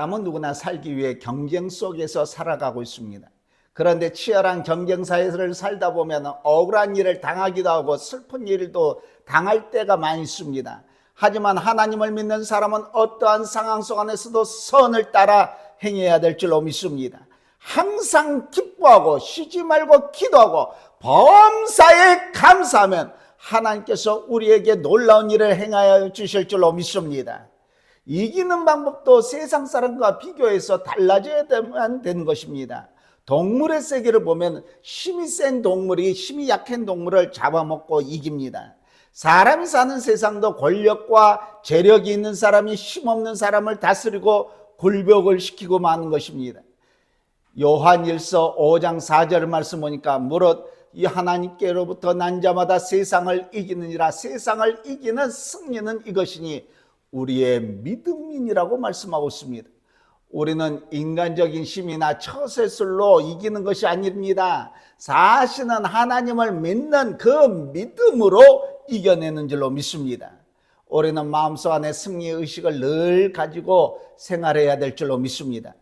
사람은 누구나 살기 위해 경쟁 속에서 살아가고 있습니다. 그런데 치열한 경쟁 사회를 살다 보면 억울한 일을 당하기도 하고 슬픈 일도 당할 때가 많이 있습니다. 하지만 하나님을 믿는 사람은 어떠한 상황 속 안에서도 선을 따라 행해야 될 줄로 믿습니다. 항상 기뻐하고 쉬지 말고 기도하고 범사에 감사하면 하나님께서 우리에게 놀라운 일을 행하여 주실 줄로 믿습니다. 이기는 방법도 세상 사람과 비교해서 달라져야만 되는 것입니다. 동물의 세계를 보면 힘이 센 동물이 힘이 약한 동물을 잡아먹고 이깁니다. 사람이 사는 세상도 권력과 재력이 있는 사람이 힘없는 사람을 다스리고 굴벽을 시키고 마는 것입니다. 요한 1서 5장 4절 말씀 보니까 무릇 이 하나님께로부터 난 자마다 세상을 이기느니라 세상을 이기는 승리는 이것이니 우리의 믿음이라고 말씀하고 있습니다. 우리는 인간적인 힘이나 처세술로 이기는 것이 아닙니다. 사실은 하나님을 믿는 그 믿음으로 이겨내는 줄로 믿습니다. 우리는 마음속 안에 승리 의식을 늘 가지고 생활해야 될 줄로 믿습니다.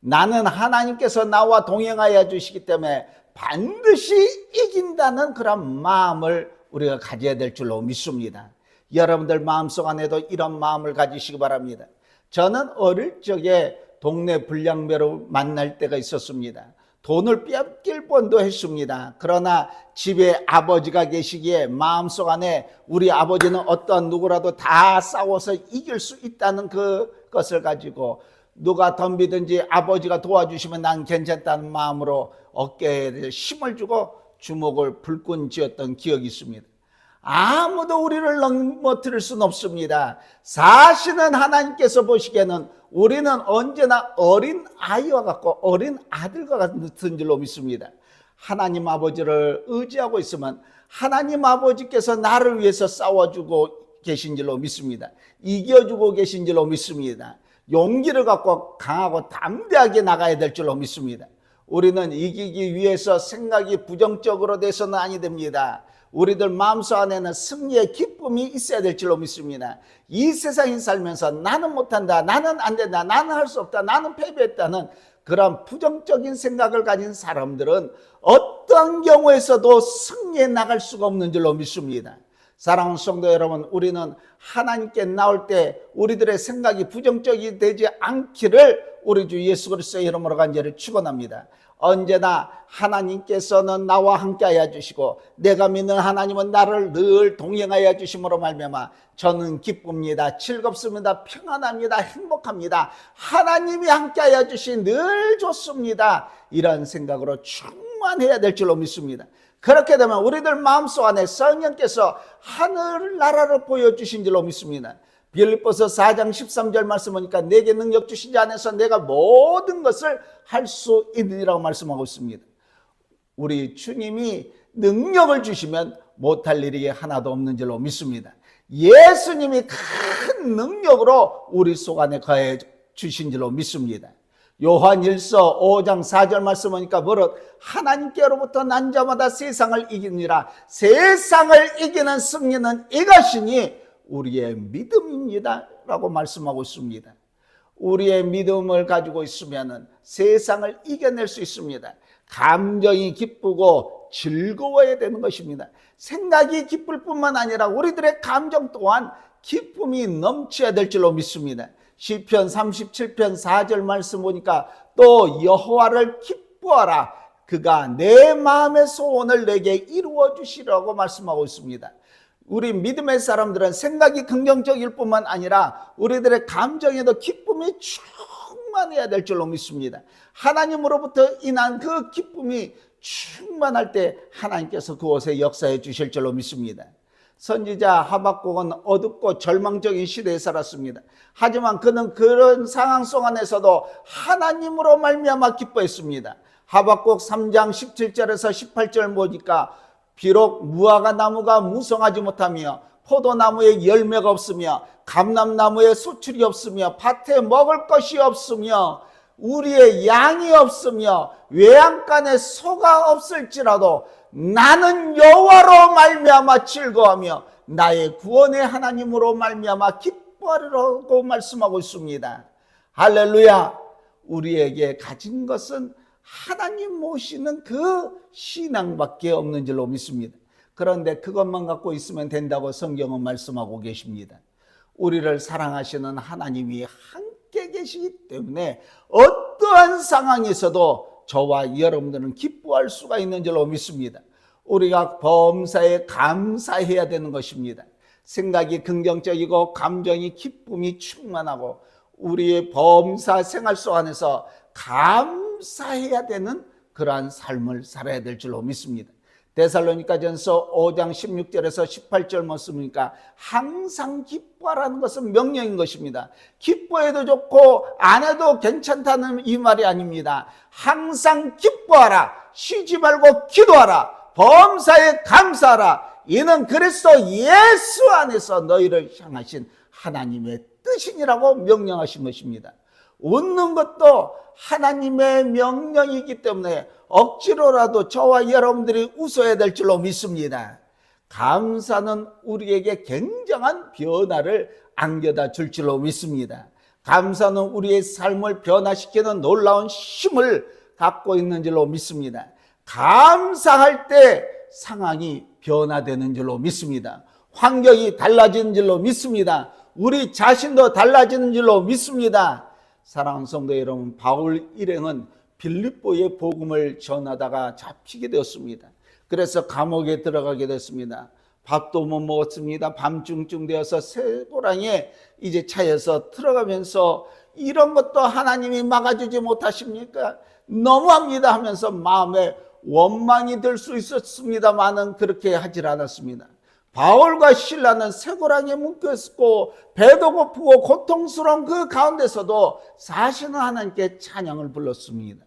나는 하나님께서 나와 동행하여 주시기 때문에 반드시 이긴다는 그런 마음을 우리가 가져야 될 줄로 믿습니다. 여러분들 마음속 안에도 이런 마음을 가지시기 바랍니다. 저는 어릴 적에 동네 불량배로 만날 때가 있었습니다. 돈을 뺏길 뻔도 했습니다. 그러나 집에 아버지가 계시기에 마음속 안에 우리 아버지는 어떤 누구라도 다 싸워서 이길 수 있다는 그 것을 가지고 누가 덤비든지 아버지가 도와주시면 난 괜찮다는 마음으로 어깨에 힘을 주고 주먹을 불끈 쥐었던 기억이 있습니다. 아무도 우리를 넘어뜨릴 수는 없습니다. 사실은 하나님께서 보시기에는 우리는 언제나 어린 아이와 같고 어린 아들과 같은 줄로 믿습니다. 하나님 아버지를 의지하고 있으면 하나님 아버지께서 나를 위해서 싸워주고 계신 줄로 믿습니다. 이겨주고 계신 줄로 믿습니다. 용기를 갖고 강하고 담대하게 나가야 될 줄로 믿습니다. 우리는 이기기 위해서 생각이 부정적으로 돼서는 아니 됩니다. 우리들 마음속 안에는 승리의 기쁨이 있어야 될 줄로 믿습니다. 이 세상에 살면서 나는 못한다, 나는 안 된다, 나는 할 수 없다, 나는 패배했다는 그런 부정적인 생각을 가진 사람들은 어떤 경우에서도 승리해 나갈 수가 없는 줄로 믿습니다. 사랑하는 성도 여러분, 우리는 하나님께 나올 때 우리들의 생각이 부정적이 되지 않기를 우리 주 예수 그리스도의 이름으로 간절히 축원합니다. 언제나 하나님께서는 나와 함께하여 주시고 내가 믿는 하나님은 나를 늘 동행하여 주심으로 말미암아 저는 기쁩니다. 즐겁습니다. 평안합니다. 행복합니다. 하나님이 함께하여 주시 늘 좋습니다. 이런 생각으로 충만해야 될 줄로 믿습니다. 그렇게 되면 우리들 마음속 안에 성령께서 하늘 나라를 보여주신 줄로 믿습니다. 빌립보서 4장 13절 말씀 보니까 내게 능력 주신 자 안에서 내가 모든 것을 할 수 있느니라고 말씀하고 있습니다. 우리 주님이 능력을 주시면 못할 일이 하나도 없는 줄로 믿습니다. 예수님이 큰 능력으로 우리 속 안에 거해 주신 줄로 믿습니다. 요한 1서 5장 4절 말씀 보니까 무릇 하나님께로부터 난 자마다 세상을 이기니라. 세상을 이기는 승리는 이것이니 우리의 믿음입니다 라고 말씀하고 있습니다. 우리의 믿음을 가지고 있으면 세상을 이겨낼 수 있습니다. 감정이 기쁘고 즐거워야 되는 것입니다. 생각이 기쁠 뿐만 아니라 우리들의 감정 또한 기쁨이 넘쳐야 될 줄로 믿습니다 시편 37편 4절 말씀 보니까 또 여호와를 기뻐하라 그가 내 마음의 소원을 내게 이루어 주시라고 말씀하고 있습니다. 우리 믿음의 사람들은 생각이 긍정적일 뿐만 아니라 우리들의 감정에도 기쁨이 충만해야 될 줄로 믿습니다. 하나님으로부터 인한 그 기쁨이 충만할 때 하나님께서 그곳에 역사해 주실 줄로 믿습니다. 선지자 하박국은 어둡고 절망적인 시대에 살았습니다. 하지만 그는 그런 상황 속 안에서도 하나님으로 말미암아 기뻐했습니다. 하박국 3장 17절에서 18절 보니까 비록 무화과 나무가 무성하지 못하며 포도나무에 열매가 없으며 감람나무에 소출이 없으며 밭에 먹을 것이 없으며 우리의 양이 없으며 외양간에 소가 없을지라도 나는 여호와로 말미암아 즐거하며 나의 구원의 하나님으로 말미암아 기뻐하리라고 말씀하고 있습니다. 할렐루야! 우리에게 가진 것은 하나님 모시는 그 신앙밖에 없는 줄로 믿습니다. 그런데 그것만 갖고 있으면 된다고 성경은 말씀하고 계십니다. 우리를 사랑하시는 하나님이 함께 계시기 때문에 어떠한 상황에서도 저와 여러분들은 기뻐할 수가 있는 줄로 믿습니다. 우리가 범사에 감사해야 되는 것입니다. 생각이 긍정적이고 감정이 기쁨이 충만하고 우리의 범사 생활 속 안에서 감사해야 되는 그러한 삶을 살아야 될 줄로 믿습니다. 데살로니가전서 5장 16절에서 18절 말씀이니까 항상 기뻐하라는 것은 명령인 것입니다. 기뻐해도 좋고 안 해도 괜찮다는 이 말이 아닙니다. 항상 기뻐하라. 쉬지 말고 기도하라. 범사에 감사하라. 이는 그리스도 예수 안에서 너희를 향하신 하나님의 뜻이니라고 명령하신 것입니다. 웃는 것도 하나님의 명령이기 때문에 억지로라도 저와 여러분들이 웃어야 될 줄로 믿습니다. 감사는 우리에게 굉장한 변화를 안겨다 줄 줄로 믿습니다. 감사는 우리의 삶을 변화시키는 놀라운 힘을 갖고 있는 줄로 믿습니다. 감사할 때 상황이 변화되는 줄로 믿습니다. 환경이 달라지는 줄로 믿습니다. 우리 자신도 달라지는 줄로 믿습니다. 사랑하는 성도 여러분, 바울 일행은 빌립보의 복음을 전하다가 잡히게 되었습니다. 그래서 감옥에 들어가게 됐습니다. 밥도 못 먹었습니다. 밤중쯤 되어서 새고랑에 이제 차에서 들어가면서 이런 것도 하나님이 막아주지 못하십니까? 너무합니다 하면서 마음에 원망이 들수 있었습니다만은 그렇게 하질 않았습니다. 바울과 신라는 쇠고랑에 묶였고 배도 고프고 고통스러운 그 가운데서도 사실은 하나님께 찬양을 불렀습니다.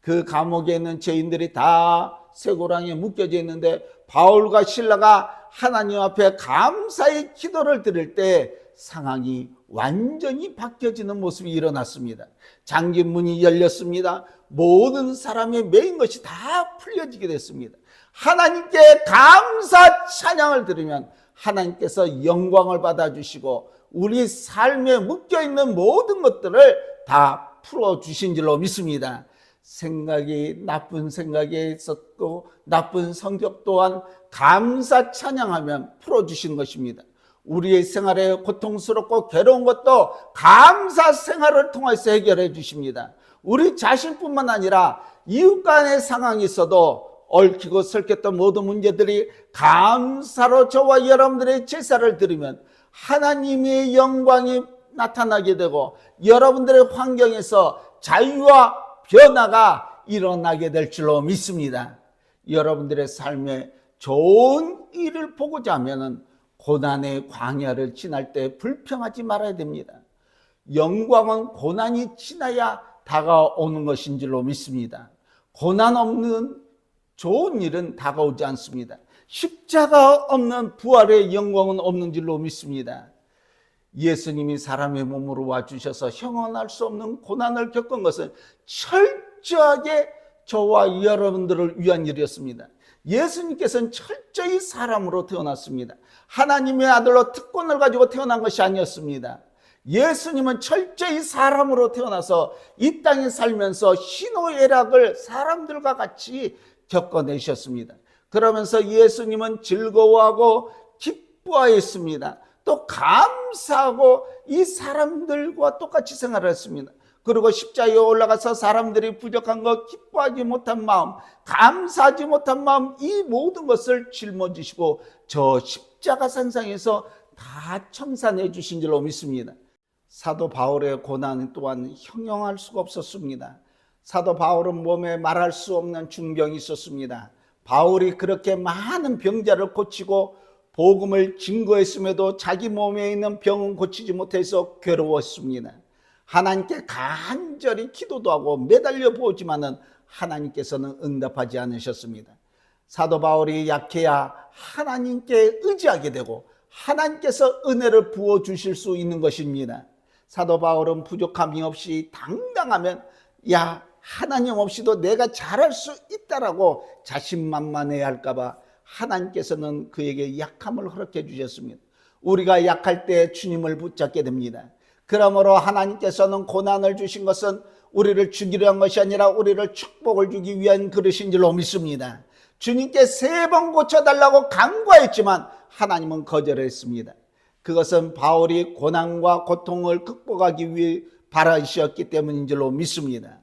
그 감옥에 있는 죄인들이 다 쇠고랑에 묶여져 있는데 바울과 신라가 하나님 앞에 감사의 기도를 드릴 때 상황이 완전히 바뀌어지는 모습이 일어났습니다. 장기 문이 열렸습니다. 모든 사람의 메인 것이 다 풀려지게 됐습니다. 하나님께 감사 찬양을 들으면 하나님께서 영광을 받아주시고 우리 삶에 묶여있는 모든 것들을 다 풀어주신 줄로 믿습니다. 생각이 나쁜 생각이 있었고 나쁜 성격 또한 감사 찬양하면 풀어주신 것입니다. 우리의 생활에 고통스럽고 괴로운 것도 감사 생활을 통해서 해결해 주십니다. 우리 자신뿐만 아니라 이웃 간의 상황이 있어도 얽히고 설켰던 모든 문제들이 감사로 저와 여러분들의 제사를 드리면 하나님의 영광이 나타나게 되고 여러분들의 환경에서 자유와 변화가 일어나게 될 줄로 믿습니다. 여러분들의 삶에 좋은 일을 보고자 하면은 고난의 광야를 지날 때 불평하지 말아야 됩니다. 영광은 고난이 지나야 다가오는 것인 줄로 믿습니다. 고난 없는 좋은 일은 다가오지 않습니다. 십자가 없는 부활의 영광은 없는 줄로 믿습니다. 예수님이 사람의 몸으로 와주셔서 형언할 수 없는 고난을 겪은 것은 철저하게 저와 여러분들을 위한 일이었습니다. 예수님께서는 철저히 사람으로 태어났습니다. 하나님의 아들로 특권을 가지고 태어난 것이 아니었습니다. 예수님은 철저히 사람으로 태어나서 이 땅에 살면서 희노애락을 사람들과 같이 겪어내셨습니다. 그러면서 예수님은 즐거워하고 기뻐하였습니다. 또 감사하고 이 사람들과 똑같이 생활했습니다. 그리고 십자가에 올라가서 사람들이 부족한 것, 기뻐하지 못한 마음, 감사하지 못한 마음, 이 모든 것을 짊어지시고 저 십자가 산상에서 다 청산해 주신 줄로 믿습니다. 사도 바울의 고난 또한 형용할 수가 없었습니다. 사도 바울은 몸에 말할 수 없는 중병이 있었습니다. 바울이 그렇게 많은 병자를 고치고 복음을 증거했음에도 자기 몸에 있는 병은 고치지 못해서 괴로웠습니다. 하나님께 간절히 기도도 하고 매달려 보지만은 하나님께서는 응답하지 않으셨습니다. 사도 바울이 약해야 하나님께 의지하게 되고 하나님께서 은혜를 부어 주실 수 있는 것입니다. 사도 바울은 부족함이 없이 당당하면 야 하나님 없이도 내가 잘할 수 있다라고 자신만만해야 할까봐 하나님께서는 그에게 약함을 허락해 주셨습니다. 우리가 약할 때 주님을 붙잡게 됩니다. 그러므로 하나님께서는 고난을 주신 것은 우리를 죽이려 한 것이 아니라 우리를 축복을 주기 위한 그릇인 줄로 믿습니다. 주님께 세 번 고쳐달라고 간구했지만 하나님은 거절했습니다. 그것은 바울이 고난과 고통을 극복하기 위해 바라셨기 때문인 줄로 믿습니다.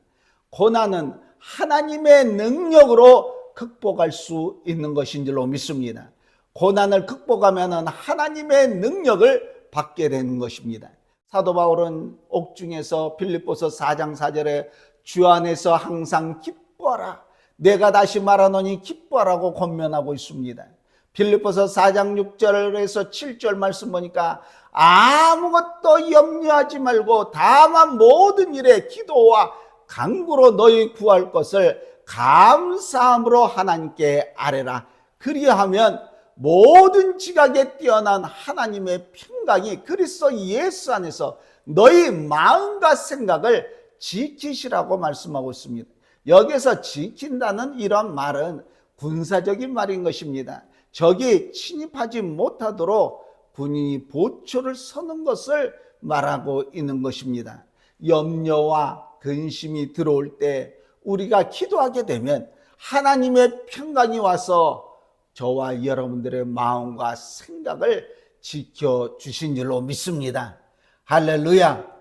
고난은 하나님의 능력으로 극복할 수 있는 것인 줄로 믿습니다. 고난을 극복하면 하나님의 능력을 받게 되는 것입니다. 사도 바울은 옥중에서 빌립보서 4장 4절에 주 안에서 항상 기뻐라. 내가 다시 말하노니 기뻐라고 권면하고 있습니다. 빌립보서 4장 6절에서 7절 말씀 보니까 아무것도 염려하지 말고 다만 모든 일에 기도와 간구로 너희 구할 것을 감사함으로 하나님께 아뢰라. 그리하면 모든 지각에 뛰어난 하나님의 평강이 그리스도 예수 안에서 너희 마음과 생각을 지키시라고 말씀하고 있습니다. 여기서 지킨다는 이런 말은 군사적인 말인 것입니다. 적이 침입하지 못하도록 군인이 보초를 서는 것을 말하고 있는 것입니다. 염려와 근심이 들어올 때 우리가 기도하게 되면 하나님의 평강이 와서 저와 여러분들의 마음과 생각을 지켜 주신 줄로 믿습니다. 할렐루야.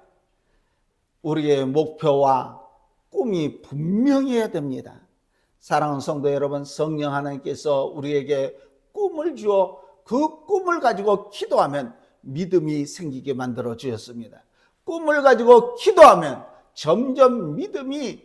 우리의 목표와 꿈이 분명해야 됩니다. 사랑하는 성도 여러분, 성령 하나님께서 우리에게 꿈을 주어 그 꿈을 가지고 기도하면 믿음이 생기게 만들어 주셨습니다. 꿈을 가지고 기도하면 점점 믿음이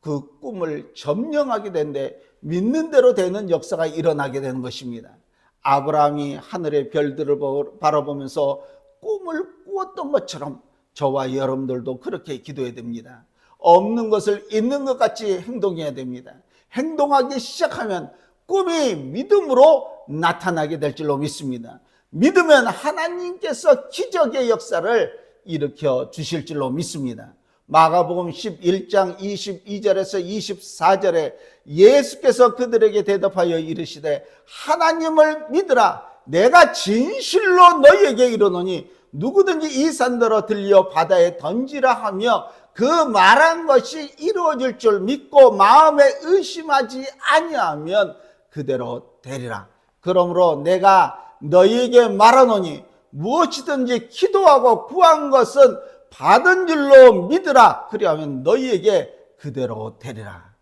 그 꿈을 점령하게 되는데 믿는 대로 되는 역사가 일어나게 되는 것입니다. 아브라함이 하늘의 별들을 바라보면서 꿈을 꾸었던 것처럼 저와 여러분들도 그렇게 기도해야 됩니다. 없는 것을 있는 것 같이 행동해야 됩니다. 행동하기 시작하면 꿈이 믿음으로 나타나게 될 줄로 믿습니다. 믿으면 하나님께서 기적의 역사를 일으켜 주실 줄로 믿습니다. 마가복음 11장 22절에서 24절에 예수께서 그들에게 대답하여 이르시되 하나님을 믿으라 내가 진실로 너희에게 이르노니 누구든지 이 산더러 들려 바다에 던지라 하며 그 말한 것이 이루어질 줄 믿고 마음에 의심하지 아니하면 그대로 되리라. 그러므로 내가 너희에게 말하노니 무엇이든지 기도하고 구한 것은 받은 줄로 믿으라. 그리하면 너희에게 그대로 되리라.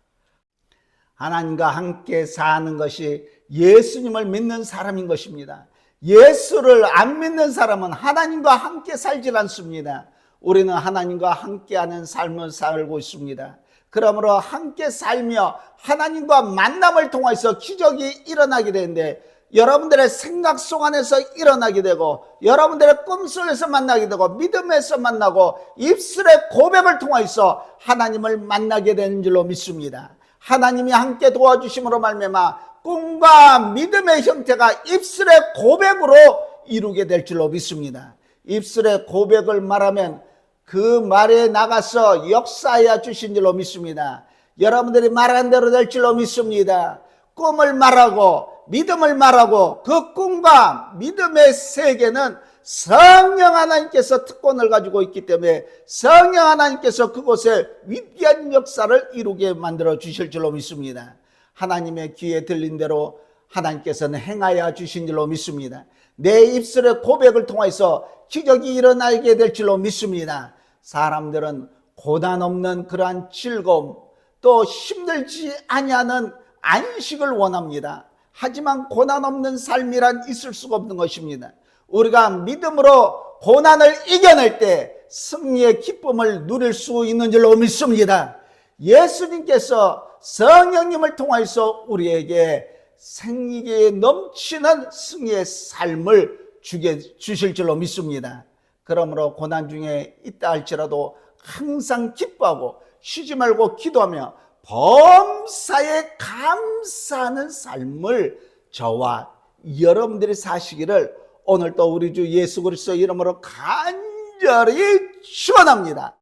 하나님과 함께 사는 것이 예수님을 믿는 사람인 것입니다. 예수를 안 믿는 사람은 하나님과 함께 살질 않습니다. 우리는 하나님과 함께하는 삶을 살고 있습니다. 그러므로 함께 살며 하나님과 만남을 통해서 기적이 일어나게 되는데 여러분들의 생각 속 안에서 일어나게 되고 여러분들의 꿈속에서 만나게 되고 믿음에서 만나고 입술의 고백을 통해서 하나님을 만나게 되는 줄로 믿습니다. 하나님이 함께 도와주심으로 말미암아 꿈과 믿음의 형태가 입술의 고백으로 이루게 될 줄로 믿습니다. 입술의 고백을 말하면 그 말에 나가서 역사하여 주신 줄로 믿습니다. 여러분들이 말한 대로 될 줄로 믿습니다. 꿈을 말하고 믿음을 말하고 그 꿈과 믿음의 세계는 성령 하나님께서 특권을 가지고 있기 때문에 성령 하나님께서 그곳에 위대한 역사를 이루게 만들어 주실 줄로 믿습니다. 하나님의 귀에 들린 대로 하나님께서는 행하여 주신 줄로 믿습니다. 내 입술의 고백을 통해서 기적이 일어나게 될 줄로 믿습니다. 사람들은 고난 없는 그러한 즐거움 또 힘들지 아니하는 안식을 원합니다. 하지만 고난 없는 삶이란 있을 수가 없는 것입니다. 우리가 믿음으로 고난을 이겨낼 때 승리의 기쁨을 누릴 수 있는 줄로 믿습니다. 예수님께서 성령님을 통해서 우리에게 생기에 넘치는 승리의 삶을 주게 주실 줄로 믿습니다. 그러므로 고난 중에 있다 할지라도 항상 기뻐하고 쉬지 말고 기도하며 범사에 감사하는 삶을 저와 여러분들이 사시기를 오늘 또 우리 주 예수 그리스도 이름으로 간절히 축원합니다.